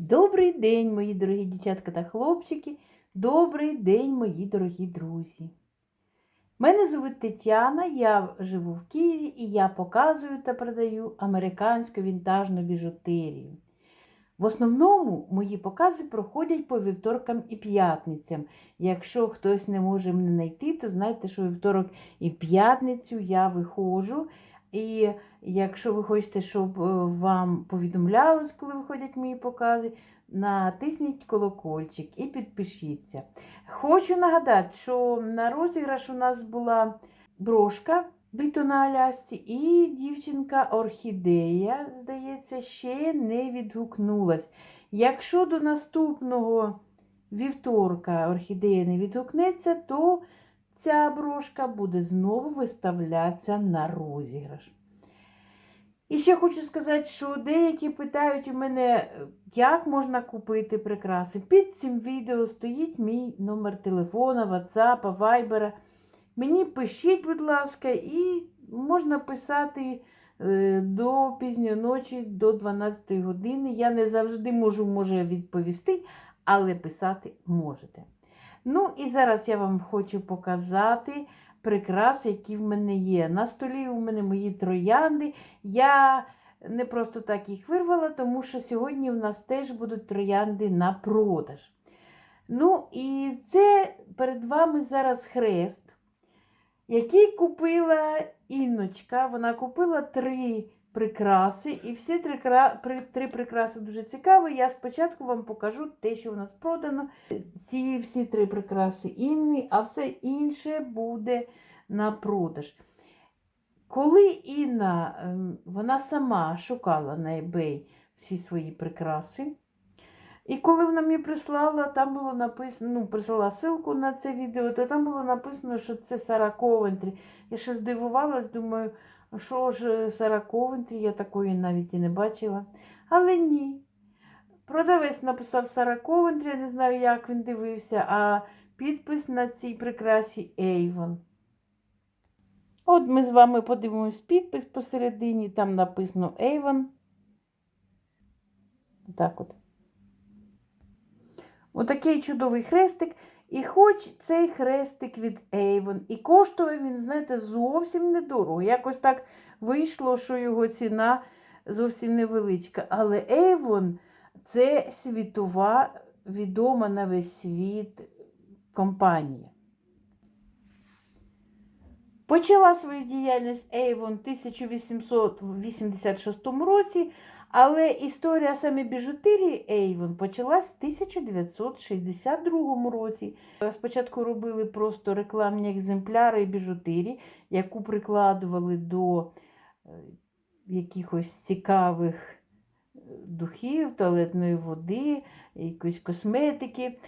Добрий день, мої дорогі дівчатка та хлопчики. Добрий день, мої дорогі друзі. Мене звуть Тетяна, я живу в Києві і я показую та продаю американську вінтажну біжутерію. В основному мої покази проходять по вівторкам і п'ятницям. Якщо хтось не може мене знайти, то знайте, що вівторок і п'ятницю я виходжу. І якщо ви хочете, щоб е, вам повідомлялось, коли виходять мої покази, натисніть колокольчик і підпишіться. Хочу нагадати, що на розіграш у нас була брошка бито на Алясці, і дівчинка Орхідея, здається, ще не відгукнулась. Якщо до наступного вівторка орхідея не відгукнеться, то ця брошка буде знову виставлятися на розіграш. І ще хочу сказати, що деякі питають у мене, як можна купити прикраси. Під цим відео стоїть мій номер телефона, WhatsApp, Viber. Мені пишіть, будь ласка, і можна писати е, до пізньої ночі, до 12 години. Я не завжди можу може, відповісти, але писати можете. Ну і зараз я вам хочу показати прикраси, які в мене є. На столі у мене мої троянди. Я не просто так їх вирвала, тому що сьогодні в нас теж будуть троянди на продаж. Ну, і це перед вами зараз хрест, який купила Інночка. Вона купила три прикраси, і всі три, три прикраси дуже цікаві. Я спочатку вам покажу те, що в нас продано. Ці всі три прикраси Інни, а все інше буде на продаж. Коли Інна, ем, вона сама шукала на eBay всі свої прикраси. І коли вона мені прислала, там було написано, ну, прислала ссылку на це відео, то там було написано, що це Сара Ковентрі. Я ще здивувалась, думаю, що ж Сара Ковентрі, я такої навіть і не бачила. Але ні. Продавець написав Сара Ковентрі, я не знаю, як він дивився, а підпис на цій прикрасі Avon. От ми з вами подивимось підпис посередині, там написано Avon. Так от. Отакий чудовий хрестик. І хоч цей хрестик від Avon, і коштує він, знаєте, зовсім недорого. Якось так вийшло, що його ціна зовсім невеличка. Але Avon це світова, відома на весь світ компанія. Почала свою діяльність Avon в 1886 році, але історія саме біжутерії Avon почалась в 1962 році. Спочатку робили просто рекламні екземпляри біжутерії, яку прикладували до е, якихось цікавих е, духів, туалетної води, якоїсь косметики,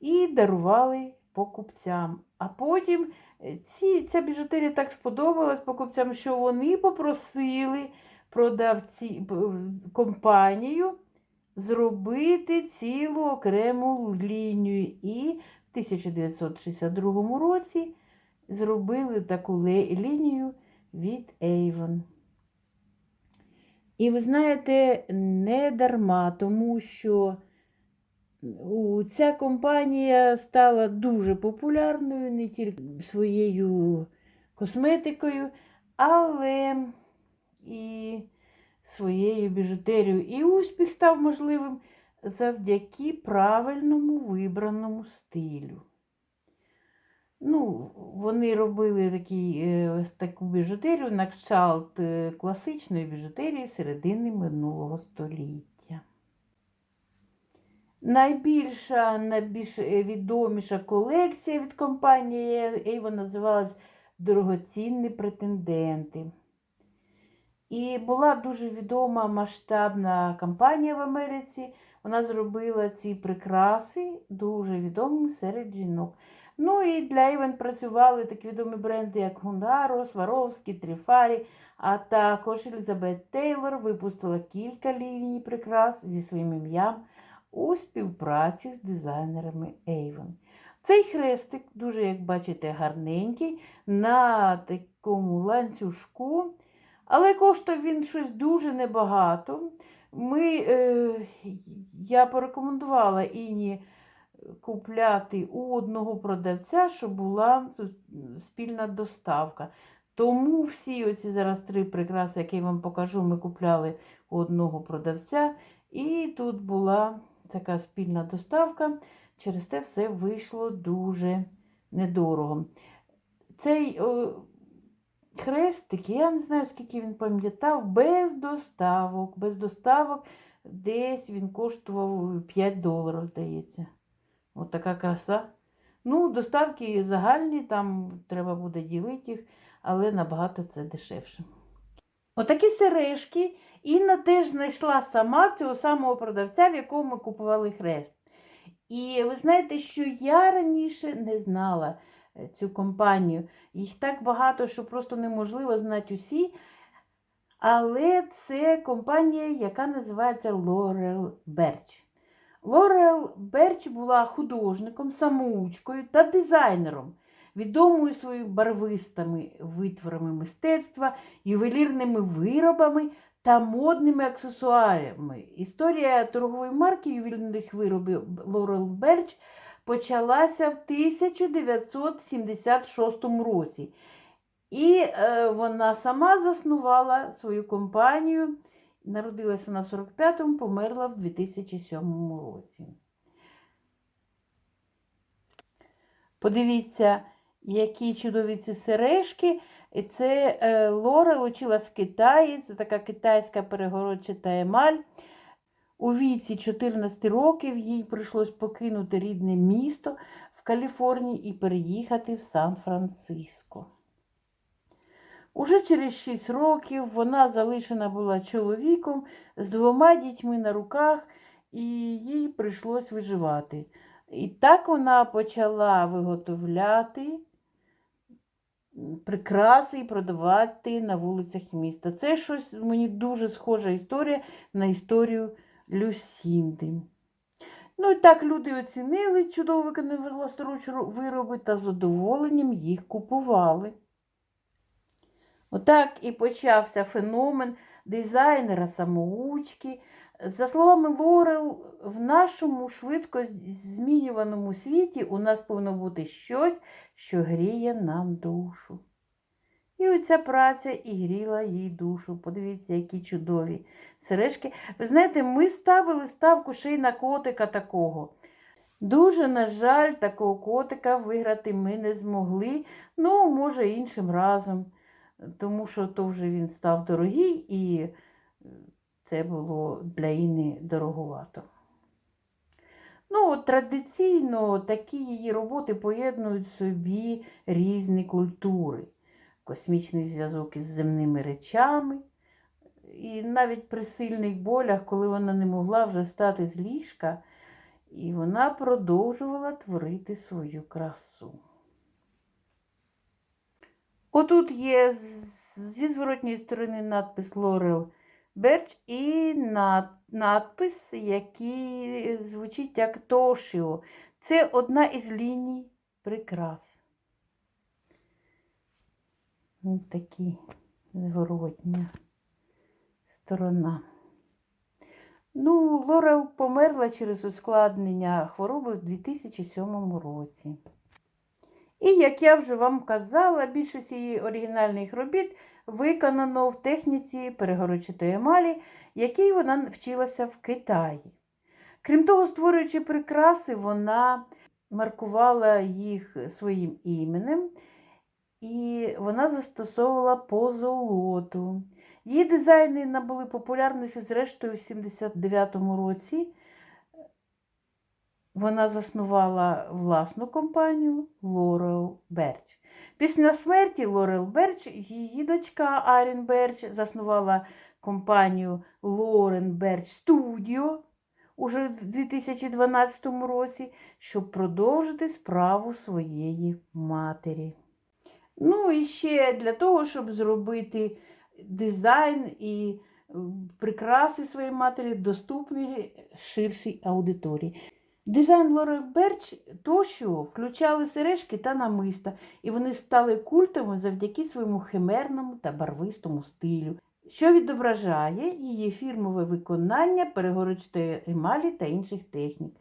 і дарували покупцям. А потім е, ці, ця біжутерія так сподобалась покупцям, що вони попросили продавці компанію зробити цілу окрему лінію. І в 1962 році зробили таку лінію від Avon. І ви знаєте, не дарма, тому що ця компанія стала дуже популярною не тільки своєю косметикою, але і своєю біжутерією. І успіх став можливим завдяки правильному вибраному стилю. Ну, вони робили такі, е, таку біжутерію на кшталт е, класичної біжутерії середини минулого століття. Найбільша, найбільш е, відоміша колекція від компанії Avon називалась Дорогоцінні претенденти. І була дуже відома масштабна кампанія в Америці. Вона зробила ці прикраси дуже відомими серед жінок. Ну і для Avon працювали такі відомі бренди, як Гундаро, Сваровський, Тріфарі, а також Елізабет Тейлор випустила кілька ліній прикрас зі своїм ім'ям у співпраці з дизайнерами Avon. Цей хрестик, дуже, як бачите, гарненький, на такому ланцюжку, але коштує він щось дуже небагато. ми, е, я порекомендувала Іні купляти у одного продавця, щоб була спільна доставка. Тому всі оці зараз три прикраси, які я вам покажу, ми купляли у одного продавця. І тут була така спільна доставка. Через те все вийшло дуже недорого. Цей о, хрестик, я не знаю, скільки він пам'ятав, без доставок. Без доставок десь він коштував 5 доларів, здається. От краса. Ну, доставки загальні, там треба буде ділити їх, але набагато це дешевше. Отакі сережки Інна теж знайшла сама цього самого продавця, в якому ми купували хрест. І ви знаєте, що я раніше не знала е, цю компанію. Їх так багато, що просто неможливо знати усі. Але це компанія, яка називається Laurel Birch. Лорел Берч була художником, самоучкою та дизайнером, відомою своїми барвистими витворами мистецтва, ювелірними виробами та модними аксесуарами. Історія торгової марки ювелірних виробів Лорел Берч почалася в 1976 році. І е, вона сама заснувала свою компанію. Народилась вона в 45-му, померла в 2007 році. Подивіться, які чудові ці сережки. Це е, Лора училась в Китаї, це така китайська перегородчата емаль. У віці 14 років їй прийшлось покинути рідне місто в Каліфорнії і переїхати в Сан-Франциско. Уже через 6 років вона залишена була чоловіком з двома дітьми на руках, і їй прийшлось виживати. І так вона почала виготовляти прикраси і продавати на вулицях міста. Це щось мені дуже схожа історія на історію Люсінди. Ну і так люди оцінили чудово виконані власноруч вироби та з задоволенням їх купували. Отак і почався феномен дизайнера самоучки. За словами Лорел, в нашому швидко змінюваному світі у нас повинно бути щось, що гріє нам душу. І оця праця і гріла їй душу. Подивіться, які чудові сережки. Ви знаєте, ми ставили ставку ще й на котика такого. Дуже, на жаль, такого котика виграти ми не змогли. Ну, може, іншим разом тому що то вже він став дорогий і це було для Інни дороговато. Ну, Традиційно такі її роботи поєднують собі різні культури, космічний зв'язок із земними речами. І навіть при сильних болях, коли вона не могла вже стати з ліжка, і вона продовжувала творити свою красу. Отут є зі зворотньої сторони надпис Laurel Birch і надпис, який звучить як Тошіо. Це одна із ліній прикрас. Ось такі зворотня сторона. Ну, Лорел померла через ускладнення хвороби в 2007 році. І, як я вже вам казала, більшість її оригінальних робіт виконано в техніці перегородчатої емалі, якій вона вчилася в Китаї. Крім того, створюючи прикраси, вона маркувала їх своїм іменем, і вона застосовувала позолоту. Її дизайни набули популярності, зрештою, в 79-му році. Вона заснувала власну компанію Лорел Берч. Після смерті Лорел Берч її дочка Арін Берч заснувала компанію Лорен Берч Студіо уже в 2012 році, щоб продовжити справу своєї матері. Ну і ще для того, щоб зробити дизайн і прикраси своєї матері доступні ширшій аудиторії. Дизайн Лорел Берч тощо включали сережки та намиста, і вони стали культовими завдяки своєму химерному та барвистому стилю. що відображає її фірмове виконання перегорочтої емалі та інших технік.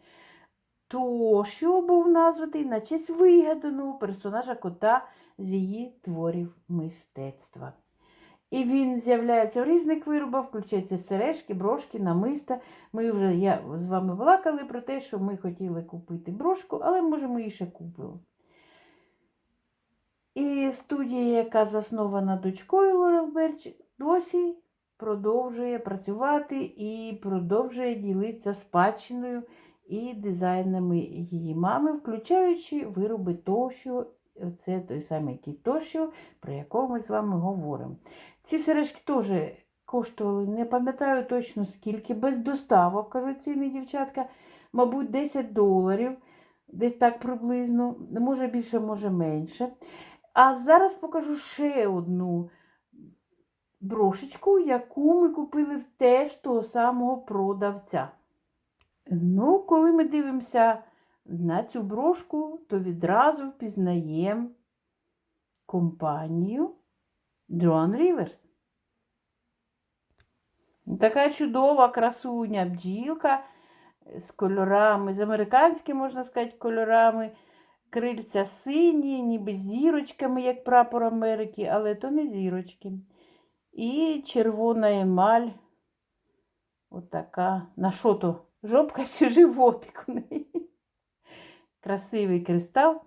То, що був названий на честь вигаданого персонажа кота з її творів мистецтва. І він з'являється в різних виробах, включаються сережки, брошки, намиста. Ми вже я з вами балакали про те, що ми хотіли купити брошку, але може ми її ще купимо. І студія, яка заснована дочкою Лорел Берч, досі продовжує працювати і продовжує ділитися спадщиною і дизайнами її мами, включаючи вироби Тошіо. Це той самий кіт про якого ми з вами говоримо. Ці сережки теж коштували, не пам'ятаю точно скільки, без доставок, кажуть ціни дівчатка, мабуть, 10 доларів, десь так приблизно, може більше, може менше. А зараз покажу ще одну брошечку, яку ми купили в теж того самого продавця. Ну, коли ми дивимося на цю брошку, то відразу впізнаємо компанію Джоан Ріверс. Така чудова красуня бджілка з кольорами, з американськими, можна сказати, кольорами. Крильця сині, ніби зірочками, як прапор Америки, але то не зірочки. І червона емаль. Отака. На що то? Жопка чи животик у неї. Красивий кристал.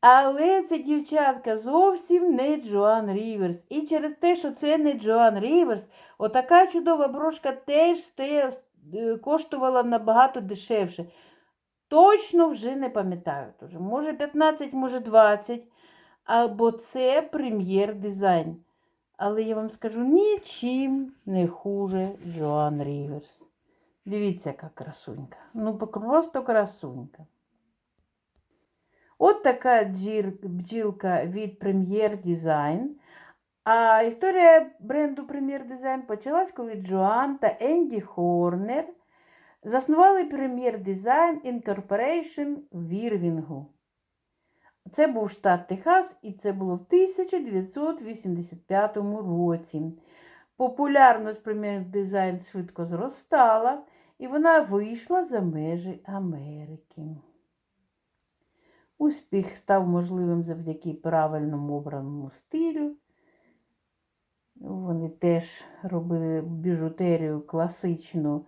Але це дівчатка зовсім не Джоан Ріверс. І через те, що це не Джоан Ріверс, отака чудова брошка теж е, коштувала набагато дешевше. Точно вже не пам'ятаю. Може 15, може 20. Або це прем'єр дизайн. Але я вам скажу нічим не хуже Джоан Ріверс. Дивіться, яка красунька. Ну, просто красунька. От така бджілка від Прем'єр Дизайн. А історія бренду Прем'єр Дизайн почалась, коли Джоан та Енді Хорнер заснували Прем'єр Дизайн Incorporation в Вірвінгу. Це був штат Техас, і це було в 1985 році. Популярність Прем'єр Дизайн швидко зростала, і вона вийшла за межі Америки. Успіх став можливим завдяки правильному обраному стилю. Вони теж робили біжутерію класичну,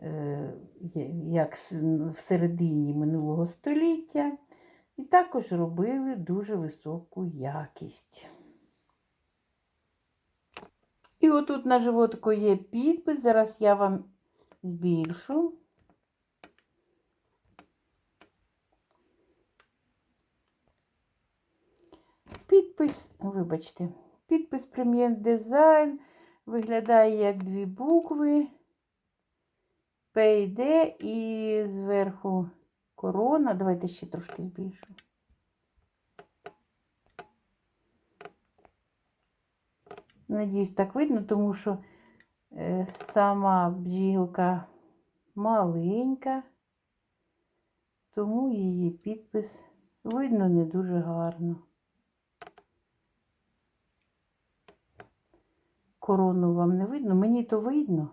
е, як в середині минулого століття, і також робили дуже високу якість. І отут на животику є підпис, зараз я вам збільшу. Підпис, вибачте, підпис прем'єр дизайн виглядає як дві букви. ПйД і зверху корона. Давайте ще трошки збільшу. Надіюсь, так видно, тому що е, сама бджілка маленька, тому її підпис видно не дуже гарно. Корону вам не видно, мені то видно,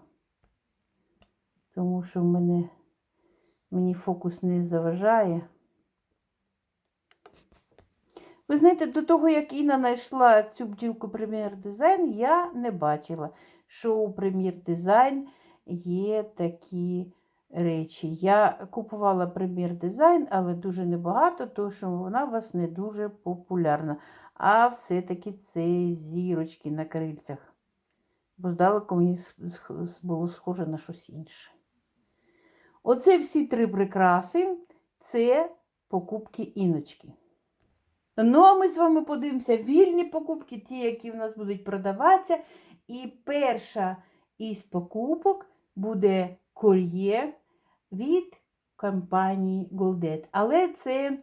тому що в мене мені фокус не заважає. Ви знаєте, до того, як Інна знайшла цю бджілку Прем'єр Дизайн, я не бачила, що у Прем'єр Дизайн є такі речі. Я купувала Прем'єр Дизайн, але дуже небагато, тому що вона у вас не дуже популярна. А все-таки це зірочки на крильцях. Бо здалеку мені було схоже на щось інше. Оце всі три прикраси це покупки іночки. Ну, а ми з вами подивимося вільні покупки, ті, які в нас будуть продаватися. І перша із покупок буде кольє від компанії Goldet. Але це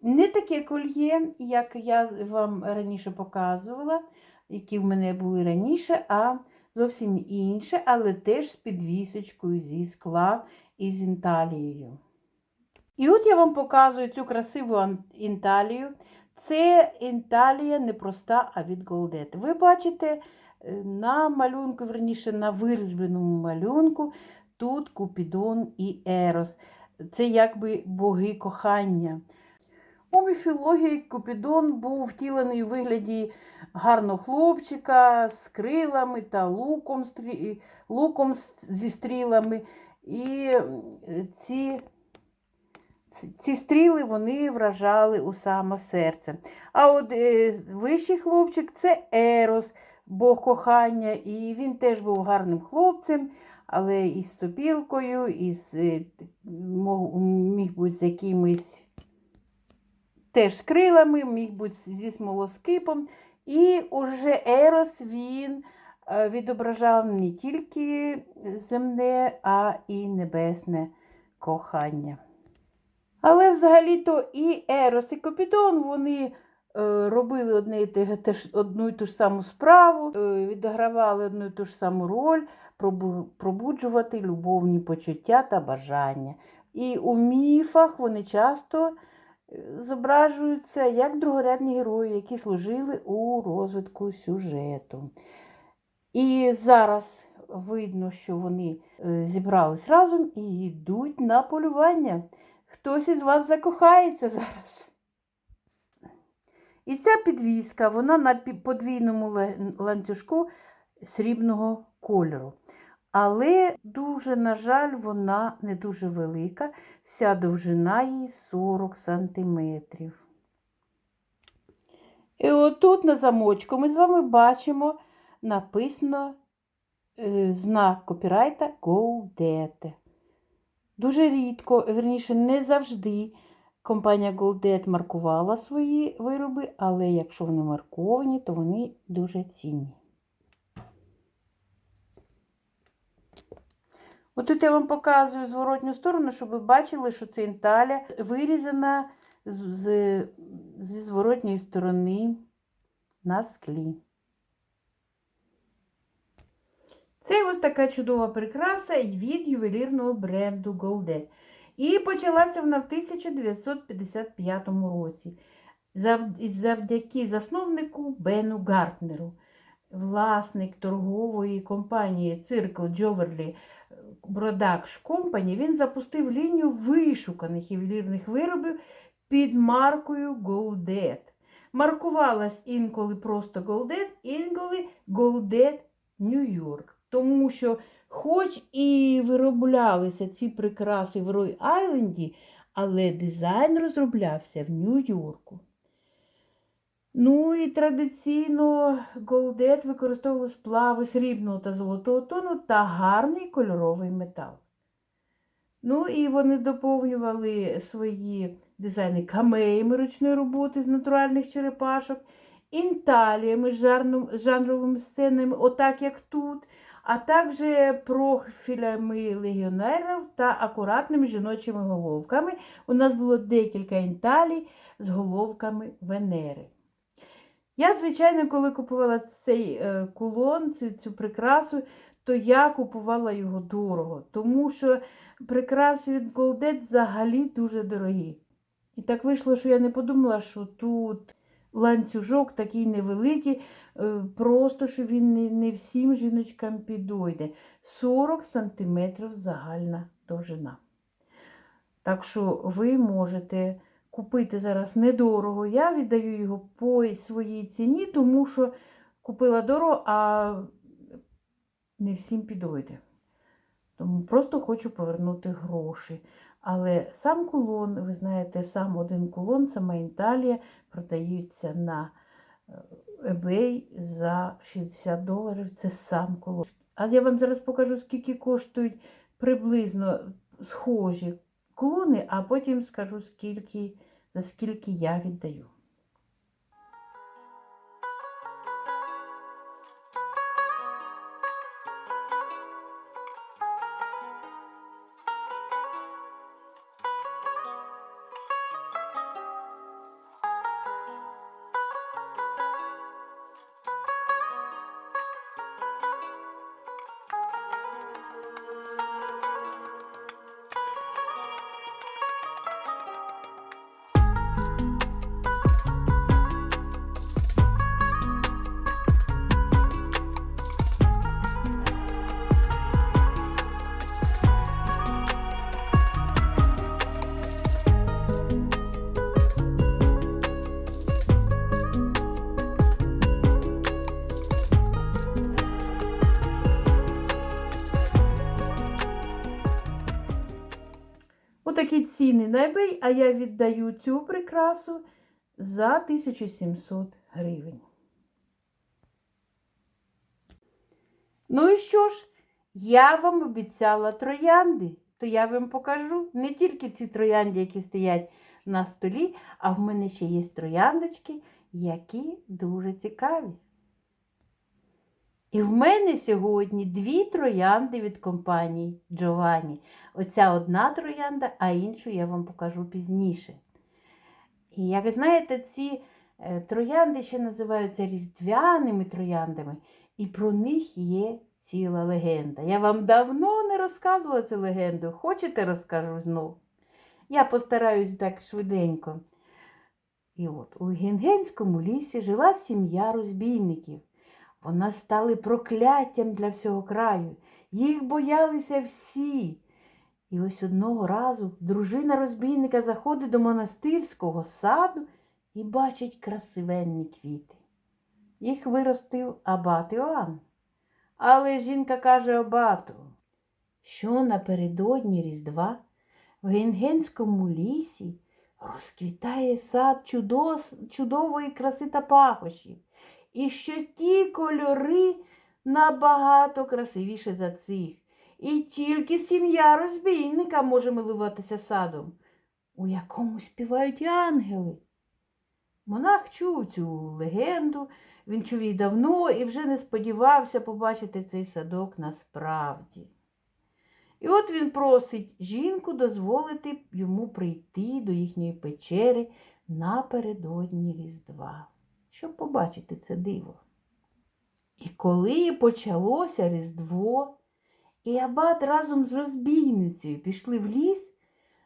не таке кольє, як я вам раніше показувала, які в мене були раніше, а зовсім інше, але теж з підвісочкою зі скла і з інталією. І от я вам показую цю красиву інталію. Це інталія не проста, а від Голдет. Ви бачите Е, На малюнку, верніше, на вирізбленому малюнку тут Купідон і Ерос. Це якби боги кохання. У міфології Купідон був втілений у вигляді гарного хлопчика з крилами та луком, луком зі стрілами. І ці, ці- стріли вони вражали у саме серце. А от е, вищий хлопчик це Ерос, бог кохання, і він теж був гарним хлопцем, але із сопілкою, із, е, міг бути з якимись теж крилами, міг бути зі смолоскипом. І уже Ерос він е, відображав не тільки земне, а і небесне кохання. Але взагалі-то і Ерос, і Копідон вони е, робили одне і те, одну і ту ж саму справу, е, відігравали одну і ту ж саму роль пробуджувати любовні почуття та бажання. І у міфах вони часто зображуються як другорядні герої, які служили у розвитку сюжету. І зараз видно, що вони е, зібрались разом і йдуть на полювання. Хтось із вас закохається зараз. І ця підвіска, вона на подвійному ланцюжку срібного кольору. Але дуже, на жаль, вона не дуже велика. Вся довжина її 40 сантиметрів. І отут на замочку ми з вами бачимо написано е, знак копірайта Goldete. Дуже рідко, верніше, не завжди компанія Goldet маркувала свої вироби, але якщо вони марковані, то вони дуже цінні. От я вам показую зворотню сторону, щоб ви бачили, що це інталя вирізана з, зі зворотньої сторони на склі. Це ось така чудова прикраса від ювелірного бренду Goldet. І почалася вона в 1955 році завдяки засновнику Бену Гартнеру. Власник торгової компанії Circle Jewelry Product Company, він запустив лінію вишуканих ювелірних виробів під маркою Goldet. Маркувалась інколи просто Goldet, інколи Goldet New York. Тому що, хоч і вироблялися ці прикраси в Рой Айленді, але дизайн розроблявся в Нью-Йорку. Ну і традиційно Голдет використовували сплави срібного та золотого тону та гарний кольоровий метал. Ну і вони доповнювали свої дизайни камеями ручної роботи з натуральних черепашок, інталіями з жанровими сценами, отак як тут, а також профілями легіонерів та акуратними жіночими головками. У нас було декілька інталій з головками Венери. Я, звичайно, коли купувала цей е, кулон, цю, цю прикрасу, то я купувала його дорого, тому що прикраси від Голдет взагалі дуже дорогі. І так вийшло, що я не подумала, що тут ланцюжок такий невеликий, е, просто що він не, не всім жіночкам підойде. 40 см загальна довжина. Так що ви можете купити зараз недорого. Я віддаю його по своїй ціні, тому що купила дорого, а не всім підойде. Тому просто хочу повернути гроші. Але сам кулон, ви знаєте, сам один кулон, сама Італія продаються на е, eBay за 60 доларів. Це сам кулон. А я вам зараз покажу, скільки коштують приблизно схожі кулони, а потім скажу, скільки, наскільки я віддаю. Ціни на eBay, а я віддаю цю прикрасу за 1700 гривень. Ну і що ж, я вам обіцяла троянди, то я вам покажу не тільки ці троянди, які стоять на столі, а в мене ще є трояндочки, які дуже цікаві. І в мене сьогодні дві троянди від компанії Giovanni. Оця одна троянда, а іншу я вам покажу пізніше. І як знаєте, ці е, троянди ще називаються різдвяними трояндами, і про них є ціла легенда. Я вам давно не розказувала цю легенду. Хочете, розкажу знову? Я постараюсь так швиденько. І от у Генгенському лісі жила сім'я розбійників. Вона стали прокляттям для всього краю. Їх боялися всі. І ось одного разу дружина розбійника заходить до монастирського саду і бачить красивенні квіти. Їх виростив абат Іоанн. Але жінка каже абату, що напередодні Різдва в Генгенському лісі розквітає сад чудос- чудової краси та пахощів, і що ті кольори набагато красивіше за цих. І тільки сім'я розбійника може милуватися садом, у якому співають ангели. Монах чув цю легенду, він чув її давно і вже не сподівався побачити цей садок насправді. І от він просить жінку дозволити йому прийти до їхньої печери напередодні Різдва, щоб побачити це диво. І коли почалося Різдво, і абат разом з розбійницею пішли в ліс,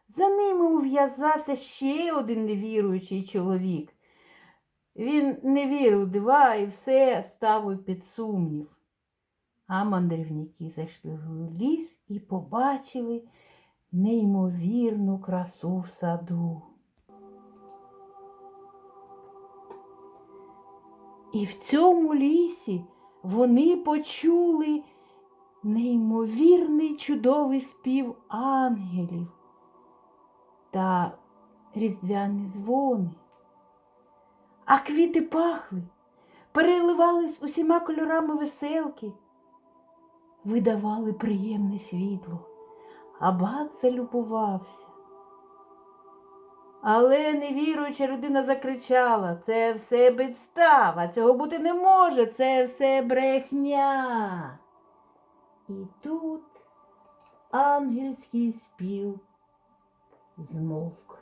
за ними ув'язався ще один невіруючий чоловік. Він не вірив дива і все ставив під сумнів. А мандрівники зайшли в ліс і побачили неймовірну красу в саду. І в цьому лісі вони почули неймовірний чудовий спів ангелів та різдвяні дзвони. А квіти пахли, переливались усіма кольорами веселки, видавали приємне світло, абат залюбувався. Але невіруюча людина закричала це все підстава, цього бути не може, це все брехня. І тут ангельський спів змовк.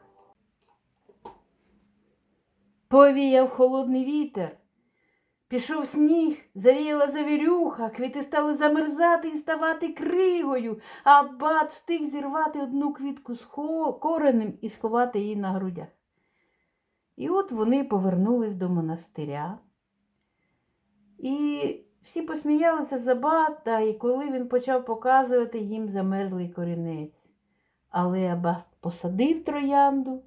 Повіяв холодний вітер. Пішов сніг, завіяла завірюха, квіти стали замерзати і ставати кригою, а бат встиг зірвати одну квітку з коренем і сховати її на грудях. І от вони повернулись до монастиря. І всі посміялися за бата, і коли він почав показувати їм замерзлий корінець. Але Абат посадив троянду,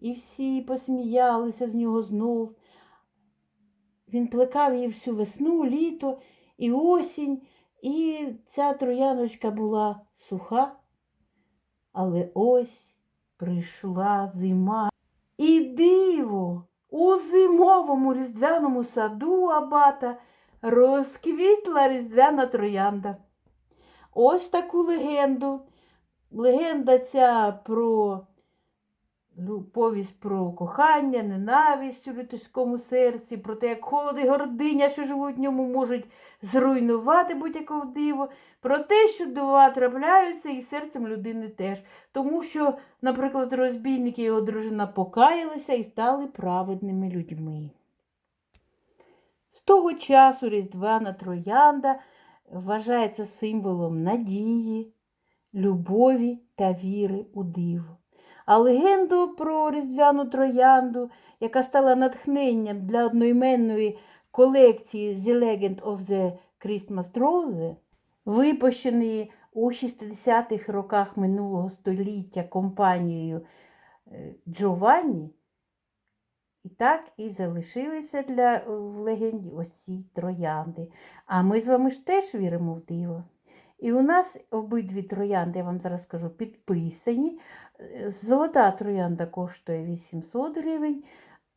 і всі посміялися з нього знов. Він плекав її всю весну, літо і осінь, і ця трояночка була суха. Але ось прийшла зима. І диво! У зимовому різдвяному саду Абата розквітла різдвяна троянда. Ось таку легенду. Легенда ця про повість про кохання, ненависть у людському серці, про те, як холод і гординя, що живуть в ньому, можуть зруйнувати будь-яке диво, про те, що дива трапляються і серцем людини теж. Тому що, наприклад, розбійник і його дружина покаялися і стали праведними людьми. З того часу Різдвяна Троянда вважається символом надії, любові та віри у диво. А легенду про Різдвяну Троянду, яка стала натхненням для одноіменної колекції The Legend of the Christmas Rose, випущеної у 60-х роках минулого століття компанією е, Giovanni, і так і залишилися для в легенді ось ці троянди. А ми з вами ж теж віримо в диво. І у нас обидві троянди, я вам зараз скажу, підписані. Е, Золота троянда коштує 800 гривень,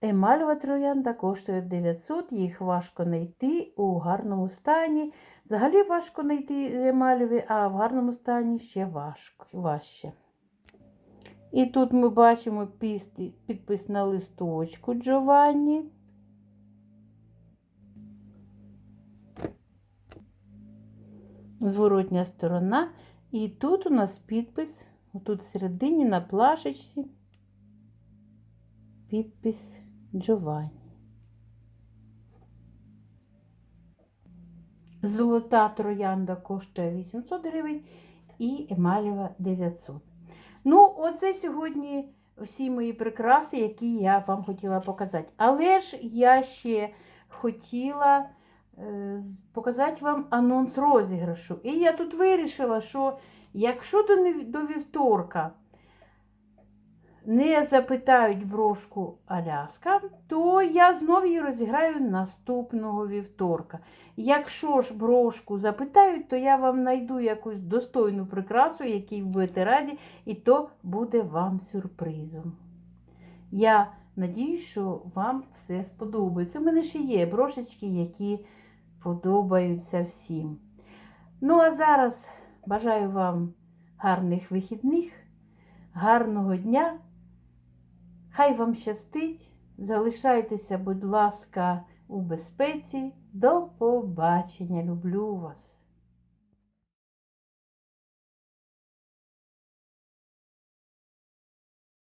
емальова троянда коштує 900, їх важко знайти у гарному стані. Взагалі важко знайти емальові, а в гарному стані ще важко, важче. І тут ми бачимо підпис на листочку Джованні. Зворотня сторона. І тут у нас підпис, тут всередині на плашечці, підпис Джованні. Золота троянда коштує 800 гривень і емалєва 900. Ну, оце сьогодні всі мої прикраси, які я вам хотіла показати. Але ж я ще хотіла е, показати вам анонс розіграшу. І я тут вирішила, що якщо до, вівторка не запитають брошку Аляска, то я знову її розіграю наступного вівторка. Якщо ж брошку запитають, то я вам знайду якусь достойну прикрасу, якій будете раді, і то буде вам сюрпризом. Я надіюсь, що вам все сподобається. У мене ще є брошечки, які подобаються всім. Ну, а зараз бажаю вам гарних вихідних, гарного дня. Хай вам щастить. Залишайтеся, будь ласка, у безпеці. До побачення. Люблю вас.